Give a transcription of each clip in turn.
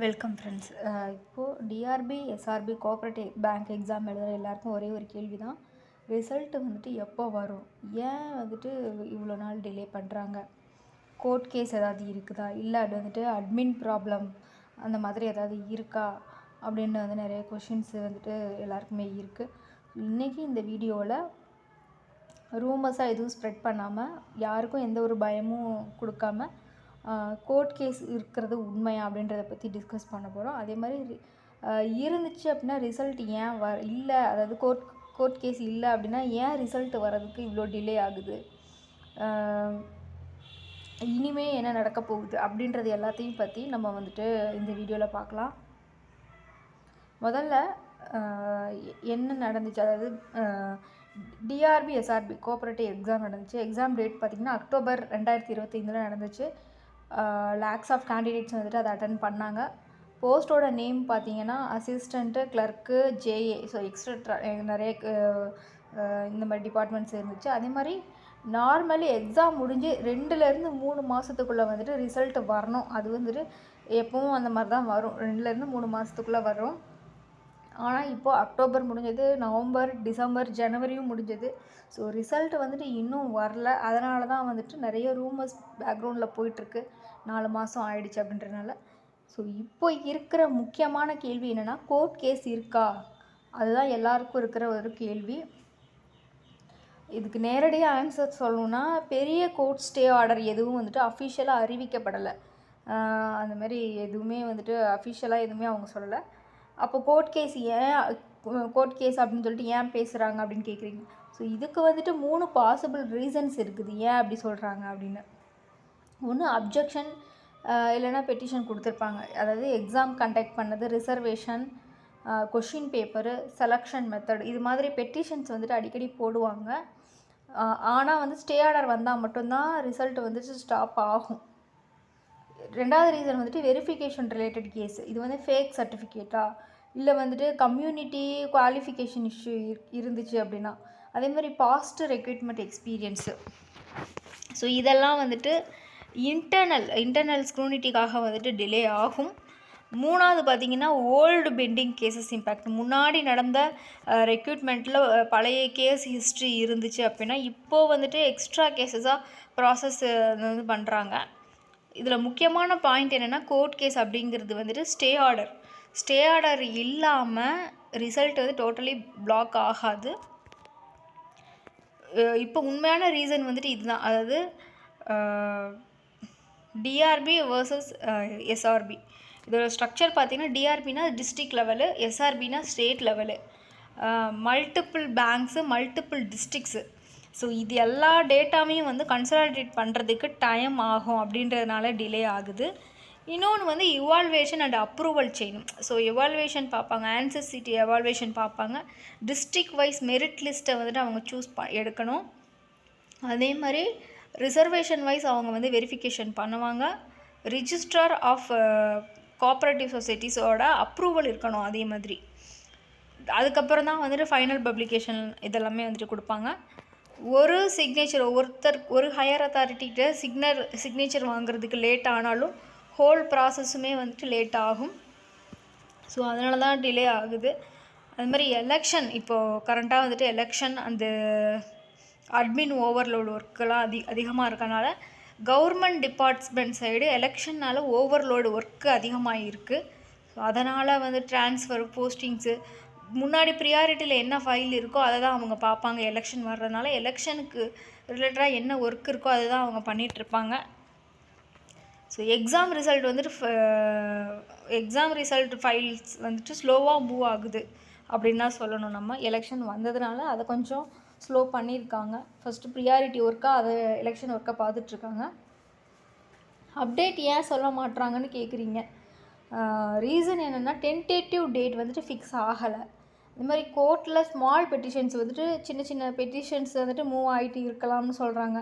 Welcome friends இப்போது DRB SRB cooperative bank exam எழுதுகிற எல்லாருக்கும் ஒரே ஒரு கேள்வி தான் ரிசல்ட்டு வந்துட்டு எப்போ வரும்? ஏன் வந்துட்டு இவ்வளோ நாள் டிலே பண்ணுறாங்க கோர்ட் கேஸ் ஏதாவது இருக்குதா? இல்லை அது வந்துட்டு அட்மின் ப்ராப்ளம் அந்த மாதிரி ஏதாவது இருக்கா? அப்படின்னு வந்து நிறைய கொஷின்ஸ் வந்துட்டு எல்லாருக்குமே இருக்குது இன்றைக்கி இந்த வீடியோவில் ரூமர்ஸாக எதுவும் ஸ்ப்ரெட் பண்ணாமல் யாருக்கும் எந்த ஒரு பயமும் கொடுக்காம கோர்ட் கேஸ் இருக்கிறது உண்மையா அப்படின்றத பற்றி டிஸ்கஸ் பண்ண போகிறோம் அதே மாதிரி இருந்துச்சு அப்படின்னா ரிசல்ட் ஏன் வ இல்லை அதாவது கோர்ட் கோர்ட் கேஸ் இல்லை அப்படின்னா ஏன் ரிசல்ட் வர்றதுக்கு இவ்வளோ டிலே ஆகுது? இனிமே என்ன நடக்க போகுது அப்படின்றது எல்லாத்தையும் பற்றி நம்ம வந்துட்டு இந்த வீடியோவில் பார்க்கலாம். முதல்ல என்ன நடந்துச்சு? அதாவது டிஆர்பி எஸ்ஆர்பி கோஆப்ரேட்டிவ் எக்ஸாம் நடந்துச்சு. எக்ஸாம் டேட் பார்த்திங்கன்னா அக்டோபர் ரெண்டாயிரத்தி இருபத்தைந்தில் நடந்துச்சு. லேக்ஸ் ஆஃப் கேண்டிடேட்ஸ் வந்துட்டு அதை அட்டன் பண்ணாங்க. போஸ்ட்டோட நேம் பார்த்தீங்கன்னா assistant clerk JA so extra நிறைய இந்த மாதிரி டிபார்ட்மெண்ட்ஸ் இருந்துச்சு. அதே மாதிரி நார்மலி எக்ஸாம் முடிஞ்சு ரெண்டுலேருந்து மூணு மாதத்துக்குள்ளே வந்துட்டு ரிசல்ட் வரணும். அது வந்துட்டு எப்பவும் அந்த மாதிரி தான் வரும். ரெண்டுலேருந்து மூணு மாதத்துக்குள்ளே வரும். ஆனால் இப்போது அக்டோபர் முடிஞ்சது நவம்பர் டிசம்பர் ஜனவரியும் முடிஞ்சது. ஸோ ரிசல்ட் வந்துட்டு இன்னும் வரல. அதனால தான் வந்துட்டு நிறைய ரூமர்ஸ் பேக்ரவுண்டில் போயிட்டுருக்கு நாலு மாதம் ஆயிடுச்சு அப்படின்றனால. ஸோ இப்போ இருக்கிற முக்கியமான கேள்வி என்னென்னா கோர்ட் கேஸ் இருக்கா? அதுதான் எல்லாருக்கும் இருக்கிற ஒரு கேள்வி. இதுக்கு நேரடியாக ஆன்சர் சொல்லணும்னா பெரிய கோர்ட் ஸ்டே ஆர்டர் எதுவும் வந்துட்டு அஃபிஷியலாக அறிவிக்கப்படலை. அந்த மாதிரி எதுவுமே வந்துட்டு அஃபிஷியலாக எதுவுமே அவங்க சொல்லலை. அப்போ கோர்ட் கேஸ் ஏன் கோர்ட் கேஸ் அப்படின்னு சொல்லிட்டு ஏன் பேசுகிறாங்க அப்படின்னு கேட்குறீங்க ஸோ இதுக்கு வந்துட்டு மூணு பாசிபிள் ரீசன்ஸ் இருக்குது. ஏன் அப்படி சொல்கிறாங்க அப்படின்னு. ஒன்று அப்ஜெக்ஷன் இல்லைன்னா பெட்டிஷன் கொடுத்துருப்பாங்க. அதாவது எக்ஸாம் கண்டக்ட் பண்ணது reservation question paper selection method இது மாதிரி பெட்டிஷன்ஸ் வந்துட்டு அடிக்கடி போடுவாங்க. ஆனால் வந்து ஸ்டே ஆர்டர் வந்தால் மட்டும்தான் ரிசல்ட் வந்துட்டு ஸ்டாப் ஆகும். ரெண்டாவது ரீசன் வந்துட்டு வெரிஃபிகேஷன் ரிலேட்டட் கேஸ் இது வந்து ஃபேக் சர்டிஃபிகேட்டா இல்லை வந்துட்டு கம்யூனிட்டி குவாலிஃபிகேஷன் இஷ்யூ இருந்துச்சு அப்படின்னா? அதே மாதிரி பாஸ்ட் ரெக்ரூட்மெண்ட் எக்ஸ்பீரியன்ஸு ஸோ இதெல்லாம் வந்துட்டு இன்டர்னல் இன்டர்னல் ஸ்க்ரூனிட்டிக்காக வந்துட்டு டிலே ஆகும். மூணாவது பார்த்தீங்கன்னா ஓல்டு பெண்டிங் கேசஸ் இம்பேக்ட் முன்னாடி நடந்த ரெக்யூட்மெண்ட்டில் பழைய கேஸ் ஹிஸ்ட்ரி இருந்துச்சு அப்படின்னா இப்போது வந்துட்டு எக்ஸ்ட்ரா கேசஸாக ப்ராசஸ் வந்து பண்ணுறாங்க இதில் முக்கியமான பாயிண்ட் என்னென்னா கோர்ட் கேஸ் அப்படிங்கிறது வந்துட்டு ஸ்டே ஆர்டர் ஸ்டே ஆர்டர் இல்லாமல் ரிசல்ட் வந்து டோட்டலி பிளாக் ஆகாது. இப்போ உண்மையான ரீசன் வந்துட்டு இதுதான். அதாவது டிஆர்பி வேர்சஸ் எஸ்ஆர்பி இதோட ஸ்ட்ரக்சர் பார்த்தீங்கன்னா டிஆர்பினா district level எஸ்ஆர்பினா state level multiple banks multiple districts so இது எல்லா டேட்டாவையும் வந்து கன்சாலிடேட் பண்ணுறதுக்கு டைம் ஆகும் அப்படின்றதுனால டிலே ஆகுது. இன்னொன்று வந்து evaluation and approval chain so evaluation பார்ப்பாங்க ஆன்சர் சிட்டி எவால்வேஷன் பார்ப்பாங்க. டிஸ்ட்ரிக்ட் வைஸ் மெரிட் லிஸ்ட்டை வந்துட்டு அவங்க சூஸ் ப எடுக்கணும். அதே மாதிரி ரிசர்வேஷன் வைஸ் அவங்க வந்து வெரிஃபிகேஷன் பண்ணுவாங்க. ரிஜிஸ்ட்ரார் ஆஃப் கோஆப்ரேட்டிவ் சொசைட்டிஸோட அப்ரூவல் இருக்கணும் அதே மாதிரி. அதுக்கப்புறம் தான் வந்துட்டு ஃபைனல் பப்ளிகேஷன் இதெல்லாமே வந்துட்டு கொடுப்பாங்க. ஒரு சிக்னேச்சர் ஒருத்தர் ஒரு ஹையர் அத்தாரிட்டிகிட்ட சிக்னர் சிக்னேச்சர் வாங்குறதுக்கு லேட் ஆனாலும் ஹோல் ப்ராசஸுமே வந்துட்டு லேட் ஆகும். ஸோ அதனால தான் டிலே ஆகுது. அது மாதிரி எலெக்ஷன் இப்போது கரண்ட்டாக வந்துட்டு எலெக்ஷன் அந்த அட்மின் ஓவர்லோடு ஒர்க்கெல்லாம் அதி அதிகமாக இருக்கனால கவர்மெண்ட் டிபார்ட்மெண்ட் சைடு எலெக்ஷனால் ஓவர்லோடு ஒர்க்கு அதிகமாக இருக்குது ஸோ அதனால் வந்து ட்ரான்ஸ்ஃபர் போஸ்டிங்ஸு முன்னாடி ப்ரியாரிட்டியில் என்ன ஃபைல் இருக்கோ அதை தான் அவங்க பார்ப்பாங்க எலெக்ஷன் வர்றதுனால. எலெக்ஷனுக்கு ரிலேட்டடாக என்ன ஒர்க் இருக்கோ அதை தான் அவங்க பண்ணிகிட்ருப்பாங்க ஸோ எக்ஸாம் ரிசல்ட் வந்துட்டு எக்ஸாம் ரிசல்ட் ஃபைல்ஸ் வந்துட்டு ஸ்லோவாக மூவ் ஆகுது. அப்படின்னு தான் சொல்லணும் நம்ம. எலெக்ஷன் வந்ததுனால அதை கொஞ்சம் ஸ்லோ பண்ணியிருக்காங்க. ஃபஸ்ட்டு ப்ரியாரிட்டி ஒர்க்காக அதை எலெக்ஷன் ஒர்க்காக பார்த்துட்ருக்காங்க. அப்டேட் ஏன் சொல்ல மாட்றாங்கன்னு கேட்குறீங்க ரீசன் என்னென்னா டென்டேட்டிவ் டேட் வந்துட்டு ஃபிக்ஸ் ஆகலை. இந்த மாதிரி கோர்ட்டில் ஸ்மால் பெட்டிஷன்ஸ் வந்துட்டு சின்ன சின்ன பெட்டிஷன்ஸ் வந்துட்டு மூவ் ஆகிட்டு இருக்கலாம்னு சொல்கிறாங்க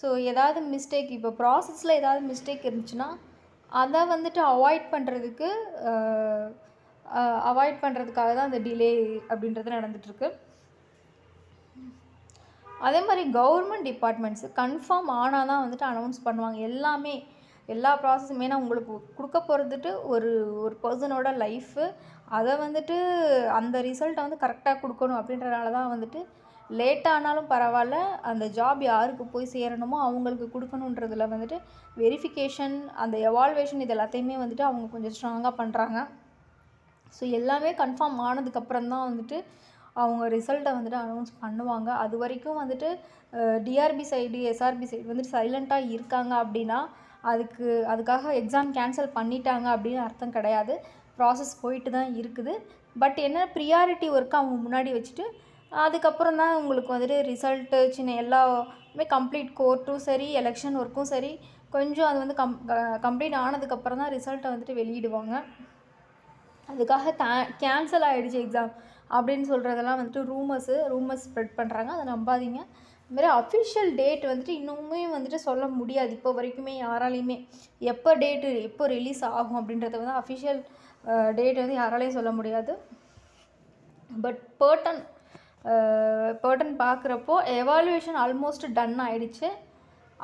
ஸோ ஏதாவது மிஸ்டேக் இப்போ ப்ராசஸில் ஏதாவது மிஸ்டேக் இருந்துச்சுன்னா அதை வந்துட்டு அவாய்ட் பண்ணுறதுக்கு அவாய்ட் பண்ணுறதுக்காக தான் அந்த டிலே அப்படின்றது நடந்துகிட்ருக்கு அதே மாதிரி கவர்மெண்ட் டிபார்ட்மெண்ட்ஸு கன்ஃபார்ம் ஆனால் தான் வந்துட்டு அனௌன்ஸ் பண்ணுவாங்க. எல்லாமே எல்லா ப்ராசஸுமே நான் உங்களுக்கு கொடுக்க போகிறதுட்டு ஒரு ஒரு பர்சனோட லைஃபு அதை வந்துட்டு அந்த ரிசல்ட்டை வந்து கரெக்டாக கொடுக்கணும் அப்படின்றனால தான் வந்துட்டு லேட்டானாலும் பரவாயில்ல அந்த ஜாப் யாருக்கு போய் சேரணுமோ அவங்களுக்கு கொடுக்கணுன்றதுல வந்துட்டு வெரிஃபிகேஷன் அந்த எவால்வேஷன் இது எல்லாத்தையுமே வந்துட்டு அவங்க கொஞ்சம் ஸ்ட்ராங்காக பண்ணுறாங்க ஸோ எல்லாமே கன்ஃபார்ம் ஆனதுக்கப்புறம் தான் வந்துட்டு அவங்க ரிசல்ட்டை வந்துட்டு அனௌன்ஸ் பண்ணுவாங்க. அது வரைக்கும் வந்துட்டு டிஆர்பி சைடு எஸ்ஆர்பி சைடு வந்துட்டு சைலண்ட்டாக இருக்காங்க அப்படின்னா அதுக்கு அதுக்காக எக்ஸாம் கேன்சல் பண்ணிட்டாங்க அப்படின்னு அர்த்தம் கிடையாது. ப்ராசஸ் போயிட்டு தான் இருக்குது. பட் என்ன ப்ரியாரிட்டி ஒர்க்கை அவங்க முன்னாடி வச்சுட்டு அதுக்கப்புறம் தான் உங்களுக்கு வந்துட்டு ரிசல்ட்டு சின்ன எல்லாமே கம்ப்ளீட் கோர்ட்டும் சரி எலெக்ஷன் ஒர்க்கும் சரி கொஞ்சம் அது வந்து கம் கம்ப்ளீட் ஆனதுக்கப்புறம் தான் ரிசல்ட்டை வந்துட்டு வெளியிடுவாங்க. அதுக்காக தே கேன்சல் ஆகிடுச்சு எக்ஸாம் அப்படின்னு சொல்கிறதெல்லாம் வந்துட்டு ரூமர்ஸு ரூமர்ஸ் ஸ்ப்ரெட் பண்ணுறாங்க அதை நம்பாதீங்க. இதுமாரி அஃபிஷியல் டேட் வந்துட்டு இன்னுமே வந்துட்டு சொல்ல முடியாது. இப்போ வரைக்குமே யாராலையுமே எப்போ டேட்டு எப்போ ரிலீஸ் ஆகும் அப்படின்றத வந்து அஃபிஷியல் டேட் வந்து யாராலையும் சொல்ல முடியாது. பட் பேர்டன் பேர்டன் பார்க்குறப்போ எவாலுவேஷன் ஆல்மோஸ்ட் டன் ஆகிடுச்சு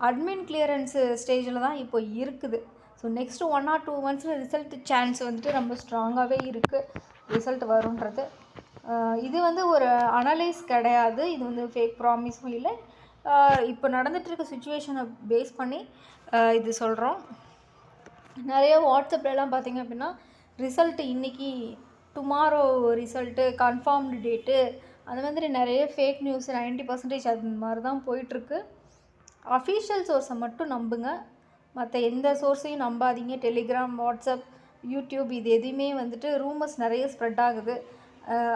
அட்மின் கிளியரன்ஸு ஸ்டேஜில் தான் இப்போ இருக்குது. So next one or two மந்த்ஸில் result chance வந்துட்டு ரொம்ப ஸ்ட்ராங்காகவே இருக்குது ரிசல்ட் வருன்றது இது வந்து ஒரு அனலைஸ் கிடையாது. இது வந்து ஃபேக் ப்ராமிஸும் இல்லை. இப்போ நடந்துகிட்ருக்க இருக்க சுச்சுவேஷனை பேஸ் பண்ணி இது சொல்கிறோம் நிறைய வாட்ஸ்அப்லலாம் பார்த்திங்க அப்படின்னா ரிசல்ட்டு இன்னைக்கு டுமாரோ ரிசல்ட்டு கன்ஃபார்ம்டு டேட்டு அந்த மாதிரி நிறைய ஃபேக் நியூஸ் 90% பர்சன்டேஜ் அது மாதிரி தான் போயிட்டுருக்கு அஃபீஷியல் சோர்ஸை மட்டும் நம்புங்க. மற்ற எந்த சோர்ஸையும் நம்பாதீங்க. டெலிகிராம் வாட்ஸ்அப் யூடியூப் இது எதுவுமே வந்துட்டு ரூமர்ஸ் நிறைய ஸ்ப்ரெட் ஆகுது.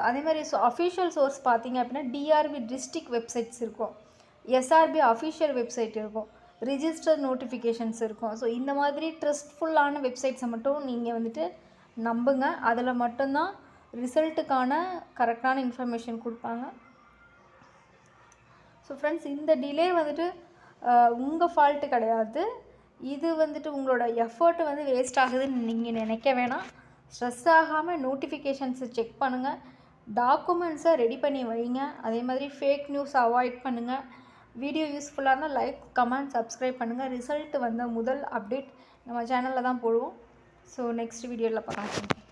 அதே மாதிரி ஸோ அஃபீஷியல் சோர்ஸ் பார்த்தீங்க அப்படின்னா டிஆர்பி டிஸ்ட்ரிக்ட் வெப்சைட்ஸ் இருக்கும். எஸ்ஆர்பி அஃபிஷியல் வெப்சைட் இருக்கும். ரிஜிஸ்டர் நோட்டிஃபிகேஷன்ஸ் இருக்கும். ஸோ இந்த மாதிரி ட்ரஸ்ட்ஃபுல்லான வெப்சைட்ஸை மட்டும் நீங்கள் வந்துட்டு நம்புங்க. அதில் மட்டும்தான் ரிசல்ட்டுக்கான கரெக்டான இன்ஃபர்மேஷன் கொடுப்பாங்க. ஸோ ஃப்ரெண்ட்ஸ் இந்த டிலே வந்துட்டு உங்கள் ஃபால்ட்டு கிடையாது. இது வந்துட்டு உங்களோட எஃபர்ட் வந்து வேஸ்ட் ஆகுதுன்னு நீங்கள் நினைக்க வேணாம். ஸ்ட்ரெஸ் ஆகாமல் நோட்டிஃபிகேஷன்ஸை செக் பண்ணுங்கள் டாக்குமெண்ட்ஸை ரெடி பண்ணி வைங்க. அதே மாதிரி ஃபேக் நியூஸ் அவாய்ட் பண்ணுங்கள் வீடியோ யூஸ்ஃபுல்லான லைக் கமெண்ட் சப்ஸ்கிரைப் பண்ணுங்கள் ரிசல்ட் வந்த முதல் அப்டேட் நம்ம சேனலில் தான் போடுவோம். ஸோ நெக்ஸ்ட் வீடியோவில் பார்க்கலாம்.